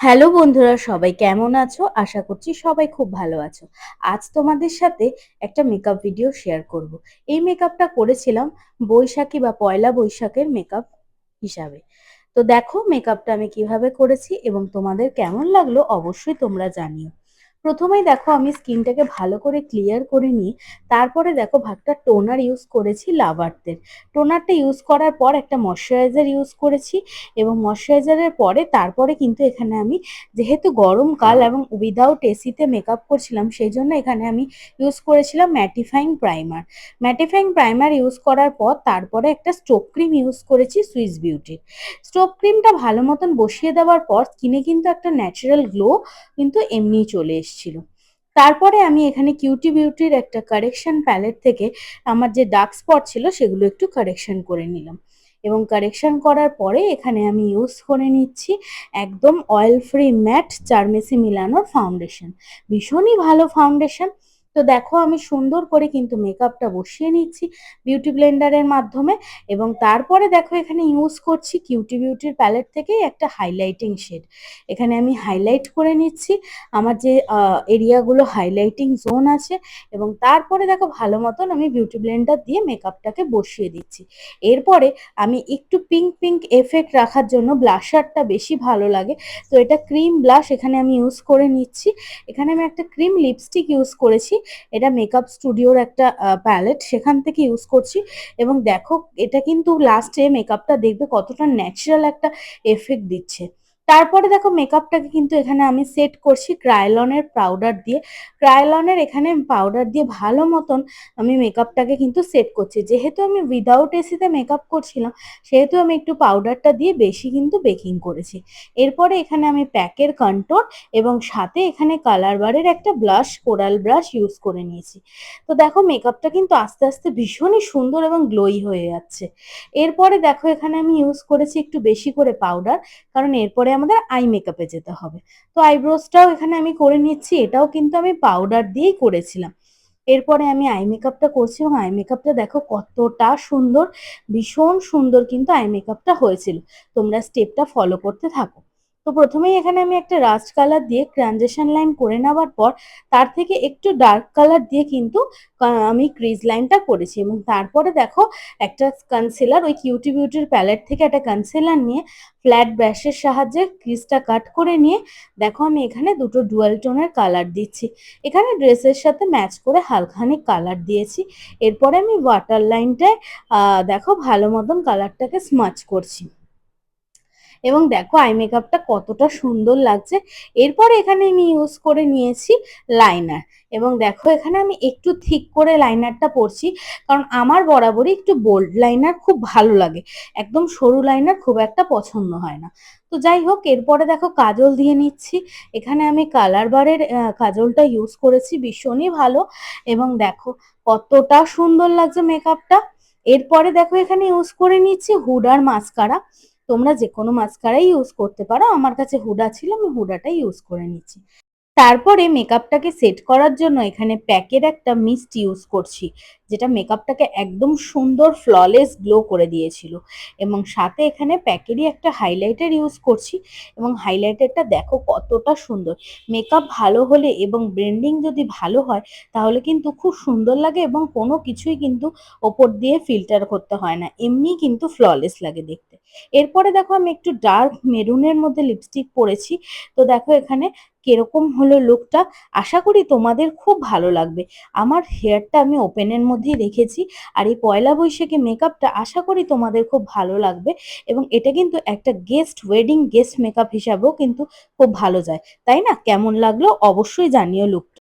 Hello বন্ধুরা, সবাই কেমন আছো? আশা করছি সবাই খুব ভালো আছো। আজ তোমাদের সাথে একটা মেকআপ ভিডিও শেয়ার করব। এই মেকআপটা করেছিলাম বৈশাখী বা পয়লা বৈশাখের মেকআপ হিসাবে। তো দেখো মেকআপটা আমি কীভাবে করেছি এবং তোমাদের কেমন লাগল অবশ্যই তোমরা জানিও। প্রথমেই দেখো আমি স্কিনটাকে ভালো করে ক্লিয়ার করে নিই, তারপরে দেখো ভাগটা টোনার ইউজ করেছি লাভারদের। টোনারটা ইউজ করার পর একটা ময়শ্চারাইজার ইউজ করেছি এবং ময়শ্চারাইজারের পরে তারপরে কিন্তু এখানে আমি যেহেতু গরমকাল এবং উইদাউট এসিতে মেকআপ করছিলাম, সেই জন্য এখানে আমি ইউজ করেছিলাম mattifying primer mattifying primer use করার পর তারপরে একটা স্টোভ ক্রিম ইউজ করেছি সুইস বিউটির স্টোভ ক্রিমটা ভালো মতন বসিয়ে দেওয়ার পর স্কিনে কিন্তু একটা ন্যাচারাল গ্লো কিন্তু এমনি চলে এসেছিল তারপরে আমি এখানে কিউটি বিউটির একটা কারেকশন প্যালেট থেকে আমার যে ডার্ক স্পট ছিল সেগুলো একটু কারেকশন করে নিলাম। এবং কারেকশন করার পরে এখানে আমি ইউজ করে নিচ্ছি একদম অয়েল ফ্রি ম্যাট চারমেসি মিলানোর ফাউন্ডেশন ভীষণই ভালো ফাউন্ডেশন তো দেখো আমি সুন্দর করে কিন্তু মেকআপটা বসিয়ে নিচ্ছি বিউটি ব্লেন্ডারের মাধ্যমে এবং তারপরে দেখো এখানে ইউজ করছি কিউটি বিউটির প্যালেট থেকেই একটা হাইলাইটিং শেড এখানে আমি হাইলাইট করে নিচ্ছি আমার যে এরিয়াগুলো হাইলাইটিং জোন আছে এবং তারপরে দেখো ভালো মতন আমি বিউটি ব্লেন্ডার দিয়ে মেকআপটাকে বসিয়ে দিচ্ছি। এরপরে আমি একটু পিঙ্ক পিঙ্ক এফেক্ট রাখার জন্য ব্লাশারটা বেশি ভালো লাগে। তো এটা ক্রিম ব্লাশ এখানে আমি ইউজ করে নিচ্ছি। এখানে আমি একটা ক্রিম লিপস্টিক ইউজ করেছি। এটা মেকআপ স্টুডিওর একটা প্যালেট সেখান থেকে ইউজ করছি। এবং দেখো, এটা কিন্তু লাস্টে মেকআপটা দেখবে কতটা ন্যাচারাল একটা এফেক্ট দিচ্ছে। তারপরে দেখো মেকআপটাকে কিন্তু এখানে আমি সেট করছি ক্রায়লনের পাউডার দিয়ে। ক্রায়লনের এখানে পাউডার দিয়ে ভালো মতন আমি মেকআপটাকে কিন্তু সেট করছি। যেহেতু আমি উইদাউট এসিতে মেকআপ করছিলাম, সেহেতু আমি একটু পাউডারটা দিয়ে বেশি কিন্তু বেকিং করেছি। এরপরে এখানে আমি প্যাকের কন্টোর এবং সাথে এখানে কালার বারের একটা ব্লাশ কোরাল ব্রাশ ইউজ করে নিয়েছি। তো দেখো মেকআপটা কিন্তু আস্তে আস্তে ভীষণই সুন্দর এবং গ্লোই হয়ে যাচ্ছে। এরপরে দেখো এখানে আমি ইউজ করেছি একটু বেশি করে পাউডার কারণ এরপরে আমাদের আই মেকআপে যেতে হবে। তো আইব্রোসটাও এখানে আমি করে নিচ্ছি, এটাও কিন্তু আমি পাউডার দিয়েই করেছিলাম। এরপরে আমি আই মেকআপটা করছি এবং আই মেকআপটা দেখো কতটা সুন্দর, ভীষণ সুন্দর কিন্তু আই মেকআপটা হয়েছিল। তোমরা স্টেপটা ফলো করতে থাকো। তো প্রথমেই এখানে আমি একটা রাস্ট কালার দিয়ে ট্রানজেকশন লাইন করে নেওয়ার পর, তার থেকে একটু ডার্ক কালার দিয়ে কিন্তু আমি ক্রিজ লাইনটা করেছি। এবং তারপরে দেখো, একটা কনসিলার ওই কিউটি বিউটির প্যালেট থেকে একটা কনসিলার নিয়ে ফ্ল্যাট ব্রাশের সাহায্যে ক্রিজটা কাট করে নিয়ে, দেখো আমি এখানে দুটো ডুয়াল টোনের কালার দিচ্ছি। এখানে ড্রেসের সাথে ম্যাচ করে হালখানি কালার দিয়েছি। এরপরে আমি ওয়াটার লাইনটায় দেখো ভালো মতন কালারটাকে স্মাচ করছি। এবং দেখো আই মেকআপটা কতটা সুন্দর লাগছে। এরপর এখানে আমি ইউজ করে নিয়েছি লাইনার এবং দেখো এখানে আমি একটু ঠিক করে লাইনারটা পরছি, কারণ আমার বরাবরই একটু বোল্ড লাইনার খুব ভালো লাগে। একদম সরু লাইনার খুব একটা পছন্দ হয় না। তো যাই হোক, এরপরে দেখো কাজল দিয়ে নিচ্ছি। এখানে আমি কালার বারের কাজলটা ইউজ করেছি, ভীষণই ভালো। এবং দেখো কতটা সুন্দর লাগছে মেকআপটা এরপরে দেখো এখানে ইউজ করে নিচ্ছি হুডার মাস্কারা তোমরা যে কোনো মাস্কারাই ইউজ করতে পারো। আমার কাছে হুডা ছিল, আমি হুডাটাই ইউজ করে নিচ্ছি তারপরে মেকআপটাকে সেট করার জন্য এখানে প্যাকের একটা মিস্ট ইউজ করছি, যেটা মেকআপটাকে একদম সুন্দর ফ্ললেস গ্লো করে দিয়েছিল। এবং সাথে এখানে প্যাকেরই একটা হাইলাইটার ইউজ করছি এবং হাইলাইটারটা দেখো কতটা সুন্দর। মেকআপ ভালো হলে এবং ব্রেন্ডিং যদি ভালো হয়, তাহলে কিন্তু খুব সুন্দর লাগে এবং কোনো কিছুই কিন্তু ওপর দিয়ে ফিল্টার করতে হয় না, এমনি কিন্তু ফ্ললেস লাগে দেখতে। এরপরে দেখো আমি একটু ডার্ক মেরুনের মধ্যে লিপস্টিক পরেছি। তো দেখো এখানে কীরকম হলো লুকটা আশা করি তোমাদের খুব ভালো লাগবে। আমার হেয়ারটা আমি ওপেনের মধ্যেই রেখেছি আর এই পয়লা বৈশাখে মেকআপটা আশা করি তোমাদের খুব ভালো লাগবে এবং এটা কিন্তু একটা গেস্ট ওয়েডিং গেস্ট মেকআপ হিসাবেও কিন্তু খুব ভালো যায়। তাই না? কেমন লাগল অবশ্যই জানিও লুকটা